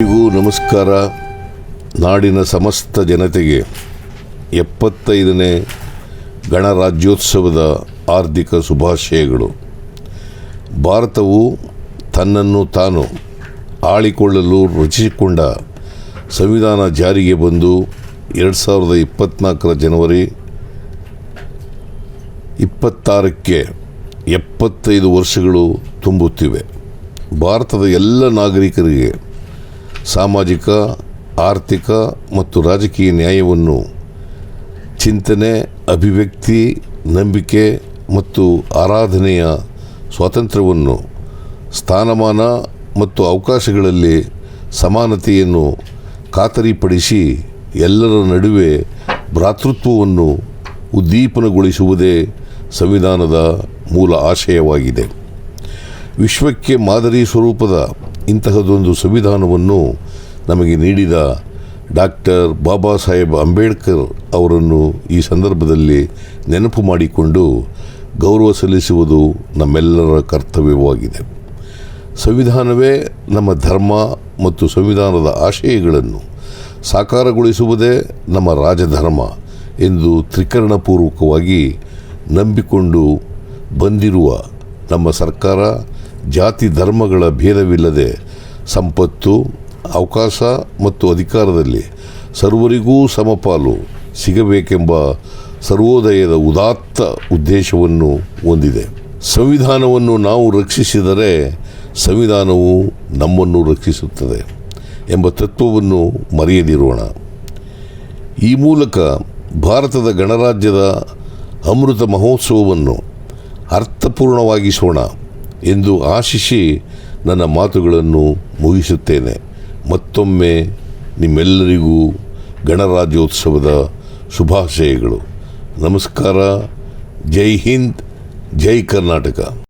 ಎಲ್ಲರಿಗೂ ನಮಸ್ಕಾರ. ನಾಡಿನ ಸಮಸ್ತ ಜನತೆಗೆ ಎಪ್ಪತ್ತೈದನೇ ಗಣರಾಜ್ಯೋತ್ಸವದ ಆರ್ಥಿಕ ಶುಭಾಶಯಗಳು. ಭಾರತವು ತನ್ನನ್ನು ತಾನು ಆಳಿಕೊಳ್ಳಲು ರಚಿಸಿಕೊಂಡ ಸಂವಿಧಾನ ಜಾರಿಗೆ ಬಂದು ಎರಡು ಸಾವಿರದ ಇಪ್ಪತ್ತ್ನಾಲ್ಕರ ಜನವರಿ ಇಪ್ಪತ್ತಾರಕ್ಕೆ ಎಪ್ಪತ್ತೈದು ವರ್ಷಗಳು ತುಂಬುತ್ತಿವೆ. ಭಾರತದ ಎಲ್ಲ ನಾಗರಿಕರಿಗೆ ಸಾಮಾಜಿಕ, ಆರ್ಥಿಕ ಮತ್ತು ರಾಜಕೀಯ ನ್ಯಾಯವನ್ನು ಚಿಂತನೆ, ಅಭಿವ್ಯಕ್ತಿ, ನಂಬಿಕೆ ಮತ್ತು ಆರಾಧನೆಯ ಸ್ವಾತಂತ್ರ್ಯವನ್ನು ಸ್ಥಾನಮಾನ ಮತ್ತು ಅವಕಾಶಗಳಲ್ಲಿ ಸಮಾನತೆಯನ್ನು ಖಾತರಿಪಡಿಸಿ ಎಲ್ಲರ ನಡುವೆ ಭ್ರಾತೃತ್ವವನ್ನು ಉದ್ದೀಪನಗೊಳಿಸುವುದೇ ಸಂವಿಧಾನದ ಮೂಲ ಆಶಯವಾಗಿದೆ. ವಿಶ್ವಕ್ಕೆ ಮಾದರಿ ಸ್ವರೂಪದ ಇಂತಹದೊಂದು ಸಂವಿಧಾನವನ್ನು ನಮಗೆ ನೀಡಿದ ಡಾಕ್ಟರ್ ಬಾಬಾ ಸಾಹೇಬ್ ಅಂಬೇಡ್ಕರ್ ಅವರನ್ನು ಈ ಸಂದರ್ಭದಲ್ಲಿ ನೆನಪು ಮಾಡಿಕೊಂಡು ಗೌರವ ಸಲ್ಲಿಸುವುದು ನಮ್ಮೆಲ್ಲರ ಕರ್ತವ್ಯವಾಗಿದೆ. ಸಂವಿಧಾನವೇ ನಮ್ಮ ಧರ್ಮ ಮತ್ತು ಸಂವಿಧಾನದ ಆಶಯಗಳನ್ನು ಸಾಕಾರಗೊಳಿಸುವುದೇ ನಮ್ಮ ರಾಜಧರ್ಮ ಎಂದು ತ್ರಿಕರಣಪೂರ್ವಕವಾಗಿ ನಂಬಿಕೊಂಡು ಬಂದಿರುವ ನಮ್ಮ ಸರ್ಕಾರ ಜಾತಿ ಧರ್ಮಗಳ ಭೇದವಿಲ್ಲದೆ ಸಂಪತ್ತು, ಅವಕಾಶ ಮತ್ತು ಅಧಿಕಾರದಲ್ಲಿ ಸರ್ವರಿಗೂ ಸಮಪಾಲು ಸಿಗಬೇಕೆಂಬ ಸರ್ವೋದಯದ ಉದಾತ್ತ ಉದ್ದೇಶವನ್ನು ಹೊಂದಿದೆ. ಸಂವಿಧಾನವನ್ನು ನಾವು ರಕ್ಷಿಸಿದರೆ ಸಂವಿಧಾನವು ನಮ್ಮನ್ನು ರಕ್ಷಿಸುತ್ತದೆ ಎಂಬ ತತ್ವವನ್ನು ಮರೆಯದಿರೋಣ. ಈ ಮೂಲಕ ಭಾರತದ ಗಣರಾಜ್ಯದ ಅಮೃತ ಮಹೋತ್ಸವವನ್ನು ಅರ್ಥಪೂರ್ಣವಾಗಿಸೋಣ. ಎಂದು ಆಶಿಸಿ ನನ್ನ ಮಾತುಗಳನ್ನು ಮುಗಿಸುತ್ತೇನೆ. ಮತ್ತೊಮ್ಮೆ ನಿಮ್ಮೆಲ್ಲರಿಗೂ ಗಣರಾಜ್ಯೋತ್ಸವದ ಶುಭಾಶಯಗಳು. ನಮಸ್ಕಾರ. ಜೈ ಹಿಂದ್ ಜೈ ಕರ್ನಾಟಕ.